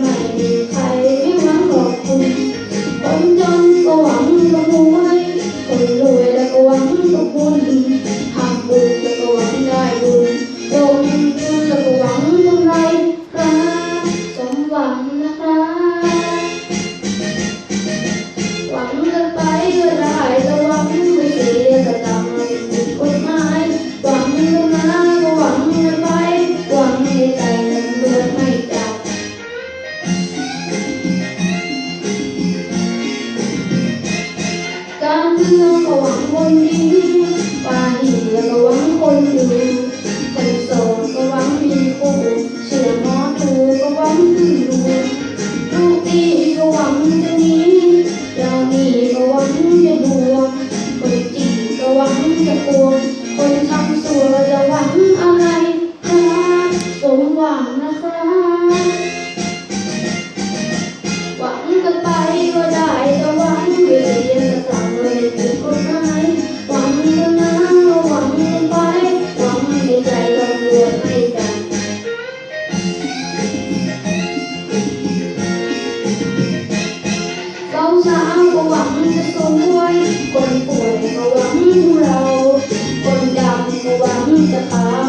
ไม่มีใครไม่หวังหรอกคุณคนจนก็หวังกับหวยคนรวยแล้วก็หวังกับบุญทำบุญแล้วก็หวังได้บุญลงทุนแล้วก็หวังกำไรครับสมหวังนะครับหวังกันไปก็ได้แต่หวังไม่เสียสตัง คนดีปาหีแล้วก็หวังคนดูคนโสดก็หวังมีคู่เชื่อหมอดูก็หวังพึ่งดูลูกดีก็หวังจะหนีเจ้าหนี้ก็หวังจะดวงคนจีก็หวังจะปวงคนทำสัวจะหวังอะไรครับสมหวังนะครั ก็หวังจะสวยคนป่วยก็หวังเรา คนดำก็หวังจะขาว